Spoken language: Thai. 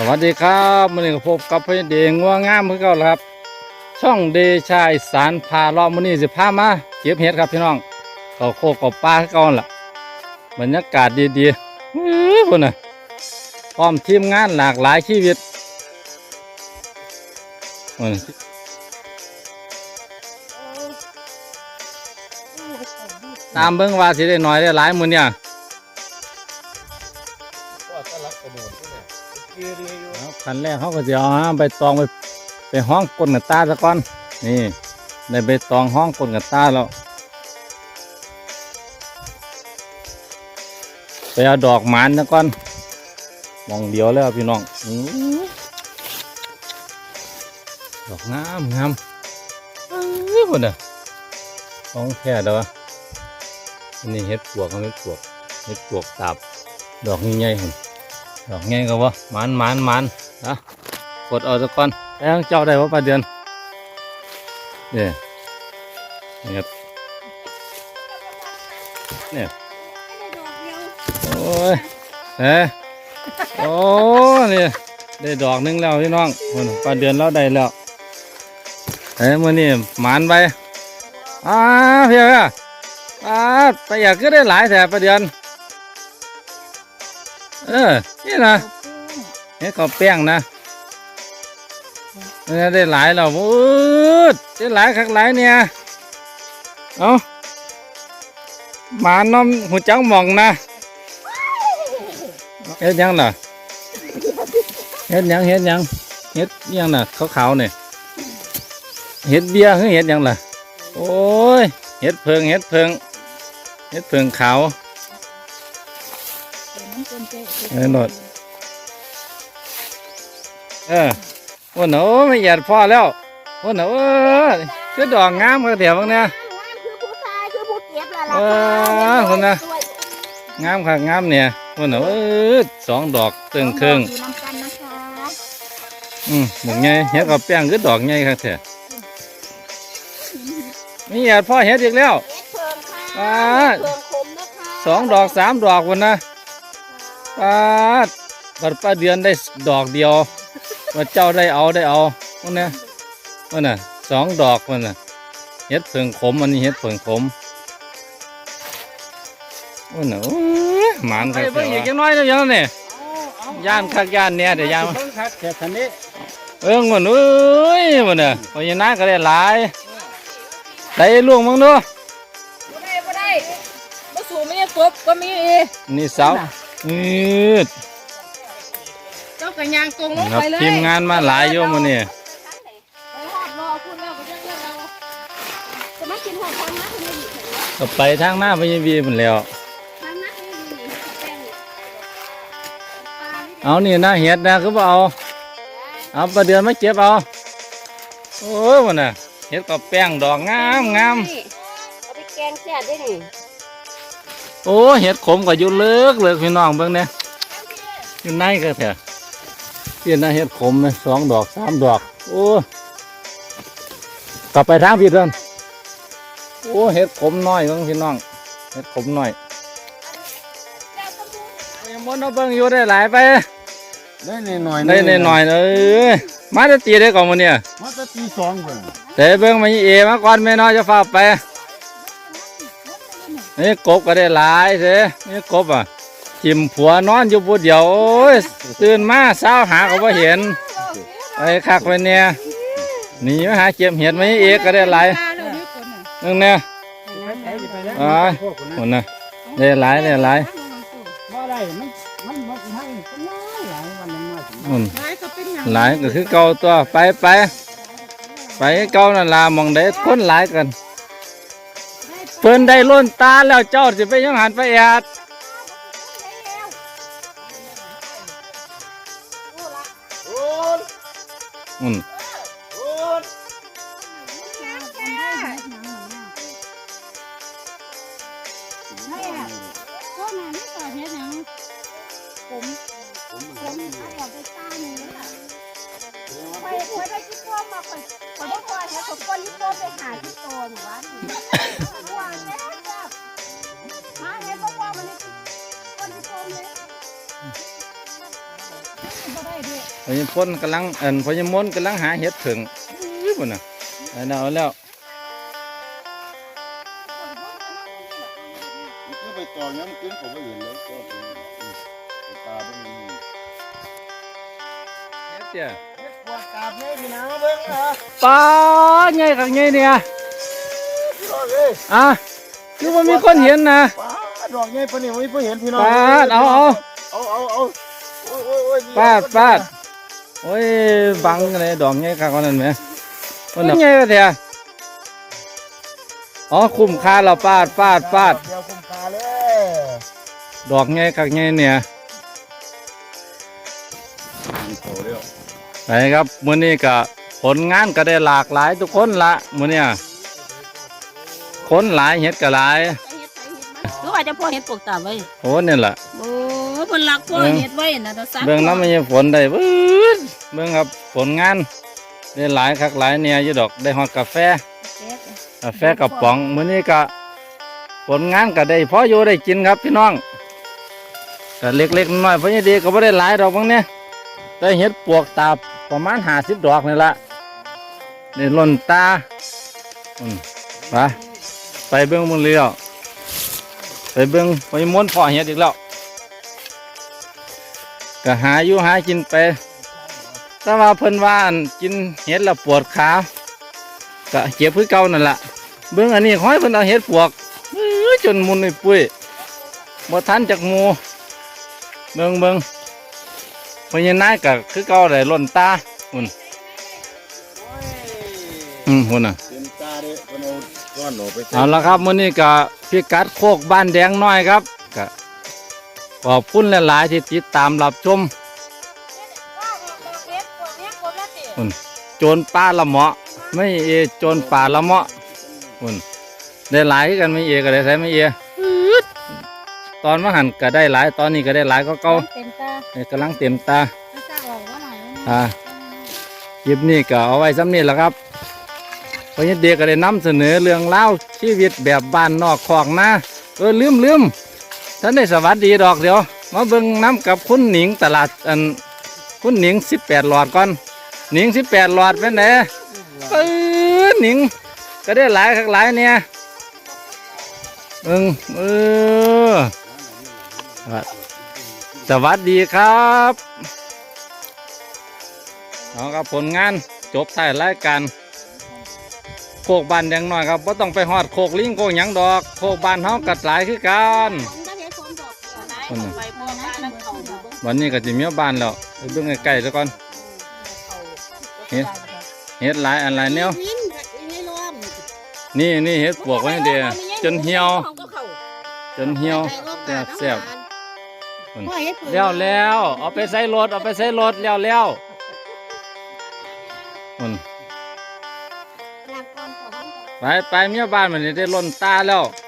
สวัสดีครับมื่อนี้ก็พบกับพี่เดงงัวงามเพื่อเก่าแล้วครับ ช่องเดชายสารพาลาะมื่อนี้สิพามาเก็บเห็ดครับพี่น้องเขาโคกกับปลาคือเก่าล่ะบรรยากาศดีๆอื้อพุ่นน่ะพร้อมทีมงานหลากหลายชีวิตพุ่นตามเบิ่งว่าสิได้น้อยได้หลายมือเนี่ย ขั้นแรกเขาก็จะเอาฮะใบตองไปไปห้องก้นกับตาซะก่อน นี่ได้ใบตองห้องก้นกับตาแล้วไปเอาดอกหมานซะก่อนมองเดียวแล้วพี่น้องอดอกงามงามอื้อคนน่ะของแท้เด้อวะอันนี้เห็ดปวกเขาเห็ดปวกเห็ดปวกตาบดอกใหญ่ๆคนดอกไงก็วะมันมันมัน นะกดเอาสักก่อนแล้วเจ้าได้ว่าปลาเดือนเนี่ยนี่ครับเนี่ยโอ้ยเฮ้โอ้นี่ได้ดอกหนึงแล้วพี่น้องปลาเดือนเราได้แล้วเฮ้ยมื่อนี้หมันไปอ้าเพียอะอ้าไปอยากก็ได้หลายแต่ปลาเดือนเออนี่นะ นี่ก็แป้งนะเนี่ยได้หลายแล้วโอ้ยได้หลายคักหลายเนี่ยเอาหมาน้อมหูจังหมองนะเฮ็ดหยังล่ะเฮ็ดหยังเฮ็ดหยังเฮ็ดหยังน่ะขาวๆเนี่ยเฮ็ดเบียร์คือเฮ็ดหยังล่ะโอ้ยเฮ็ดเพิงเฮ็ดเพิงเฮ็ดเพิงขาวเออโนด เออวันหนูไม่หยัดพ่อแล้ววันหนูเออคือดอกงามก็เดี๋ยวบางเนี่ยคือผู้ชายคือผู้เก็บละเออคนน่ะงามค่ะงามเนี่ยวันหนูเออสองดอกตึงครึ่งน้ำกันนะคะอืมหมึงไงเฮ็ดกับแป้งคือดอกไงครับเถอะไม่หยัดพ่อเฮ็ดอีกแล้วเอ็ดเพิ่มค่ะอ่าเพิ่มคมนะคะสองดอกสามดอกวันนะปาดบัดป้าเดือนได้ดอกเดียว ว่าเจ้าได้เอาได้เอาวันนี้วันน่ะสองดอกวันน่ะเฮ็ดเพิงขมอันนี้เฮ็ดเพิงขมวันน่ะโอ้ยหมานครับเพิ่งอีกจังน้อยแล้วยังเนี่ยย่านคักย่านเนี่ยเดี๋ยวย่านเพิ่งคักแค่คันนี้เอิ้งวันเอ้ยวันน่ะพญานาคก็ได้หลายได้ล่วงมั้งเนาะบ่ได้บ่ได้บ่สูไม่ได้กบก็มีอีนี่เสาอืด เจ้ากระยางตรงลงครับไปเลยทีมงานมาหลายโยมมันนี่ไปหอดรอคุณแล้วก็ยังเรื่องเราจะมากินหอดทางนักนี่ดิก็ไปทางหน้าพญาวีมันแล้ว ทางนักนี่ดิแป้งนี่ปลานี่เอานี่นะเห็ดนะคือบ่เอาเอาประเดือนมาเก็บเอาโอ้ยวันน่ะเห็ดกับแป้งดอกงามงามเอาไปแกงแซ่บได้นี่โอ้เห็ดขมก็อยู่เลิกเลิกพี่น้องเบิ่งเนี่ยอยู่ในก็เถอะ ที่น่ะเห็ดขมนะสองดอกสามดอก โอ้กลับไปทางพี่เดินโอ้เห็ดขมน้อยเบิ่งพี่น้องเห็ดขมน้อยยังมนเอาเบิ่งอยู่ได้หลายไป ได้ในหน่อยได้หน่อยๆเอ้ยมาจะตีได้ก่อนมันเนี่ยมาจะตีสองเพิ่นเตะเบิ้งมาอีเอมาก่อนแม่น้อยจะฝากไปนี่กบก็ได้หลายเด้นี่กบอะ จิมผัวนอนอยู่ผู้เดียวโอ้ยตื่นมาเช้าหาก็บ่เห็นไปคักไปเนี่ยหนีมาหาเก็บเห็ดมาอีเอก็ได้หลายนึงเนี่ยไปไหนสิไปแล้วอ๋อพวกคนคนั้นนน่ะได้หลายได้หลายบ่ได้มันมันบ่ให้เป็นหลายหลายวันมันมาถึงอืมหลายก็เป็นหยังหลายก็คือเก่าตัวไปไปไปเก่านั่นล่ะหมองได้คนหลายกันเพิ่นได้ล้นตาแล้วเจ้าสิไปยังหันไปแอด อืมก็มาไม่ต่อเฮ็ดหยังผมผมเอากไปตาหนึ่งแล้วล่ะไปไปได้ที่ตัวมาไปไปได้ตัวเฮ็ดผมก็รีบโตไปหาที่ตัวหนูว่านี่ว่าแซ่ พญพ้นกำลังเอินพญมนต์กำลังหาเห็ดถึงอื้อพุ่นน่ะเอาแล้วเอาแล้วคือไปต่อย้ำกินผมไม่เห็นเลยก็เป็นตาเป็นเฮ็ดเจ้าเฮ็ดปวดกาบเนี่ยพี่น้าเบิ่งเหรอปลาใหญ่ขังใหญ่เนี่ยพี่น้องเอ้ยอะคือว่ามีคนเห็นนะป้าดอกใหญ่ปานนี้ไม่เพิ่งเห็นพี่น้องปาดเอาเอาเอาเอาเอา ปาดปาดโอ้ยบังอะไรดอกใหญ่ข้างคนนั้นไหมคนใหญ่ก็เถอะอ๋อคุ้มค่าเราปาดปาดปาดเดี๋ยวคุ้มค่าเลยดอกใหญ่ขังใหญ่เนี่ยมีโตเร็วไปครับมื้อนี้ก็ผลงานก็ได้หลากหลายทุกคนละมื้อเนี้ยคนหลายเฮ็ดก็หลายหรือว่าจะพ่อเห็ดปลูกตามไว้โอ้นี่ล่ะโอ้ เพิ่นรักพ่อเห็ดไว้นะแต่ซักเบิ่งน้ำมันยังฝนได้เบิ้ดเบิ่งครับผลงานได้หลายคักหลายเนี่ยอยู่ดอกได้ฮอดกาแฟ กาแฟกระป๋องมื้อนี้ก็ผลงานก็ได้พออยู่ได้กินครับพี่น้องก็เล็กๆน้อยๆเพราะนี่ดีก็บ่ได้หลายดอกบางเนี่ยได้เห็ดปวกตาประมาณ50ดอกนี่ละนี่ล่นตาอืมไปไปเบิ่งมึงเลี้ยวไปเบิ่งไปม้วนพ่อเห็ดอีกแล้ว ก็หาอยู่หากินไปแต่ว่าเพิ่นว่าอันกินเห็ดแล้วปวดขาก็เจ็บคือเก่านั่นล่ะเบิ่งอันนี้ห้อยเพิ่นเอาเห็ดปวกอื้อจนมุนไอ้ปุ้ยบ่ทันจากหมูเบิ่งเบิ่งพญานายก็คือเก่าได้ล้นตาหุ่นอืมหุ่นน่ะเต็มตาเด้เพิ่นเอาก้อนหนูไปใส่เอาละครับมื้อนี้ก็พิกัดโคกบ้านแดงน้อยครับก็ ขอบคุณหลายๆที่ติดตามรับชมโจรป่าละเมาะไม่เอโจรป่าละเมาะคุณได้หลายกันไม่เอก็ได้ใช้ไม่เออตอนมาหันก็ได้หลาย ตอนนี้ก็ได้หลายก็เก่าเต็มตากำลังเต็มตาอ่าหน่อยอ่าคลิปนี้ก็เอาไว้ซ้ำนี้แหละครับพอนี้เด็กก็ได้นำเสนอเรื่องเล่าชีวิตแบบบ้านนอกคอกนะเออลืมลืม ท่านได้สวัสดีดอกเดี๋ยว มาเบิ่งน้ำกับคุณหนิงตลาดอันคุณหนิงสิบแปดหลอดก่อน หนิงสิบแปดหลอดเป็นไงเออหนิง ก็ได้หลายคักหลายเนี่ยเอิงเออสวัสดีครับเอาครับผลงานจบท้ายรายการโคกบานแดงน้อยครับว่าต้องไปหอดโคกลิงโคกหยังดอก โคกบานเฮากัดหลายคือกัน วันนี้ก็จะมีบ้านแล้วไปเบิ่งใกล้ๆซะก่อนเฮ็ดเฮ็ดหลายอันหลายแนววินไม่รวมนี่นี่เฮ็ดปวกไว้เดียวจนเหี่ยว จนเหี่ยวแซ่บแซ่บพ่อเฮ็ดเพิ่นแล้วแล้วเอาไปใส่รถเอาไปใส่รถแล้วแล้วอืมหลังก่อนขอห้องก่อนไปไปเมียบ้านมันนี่ได้ล้นตาแล้วเ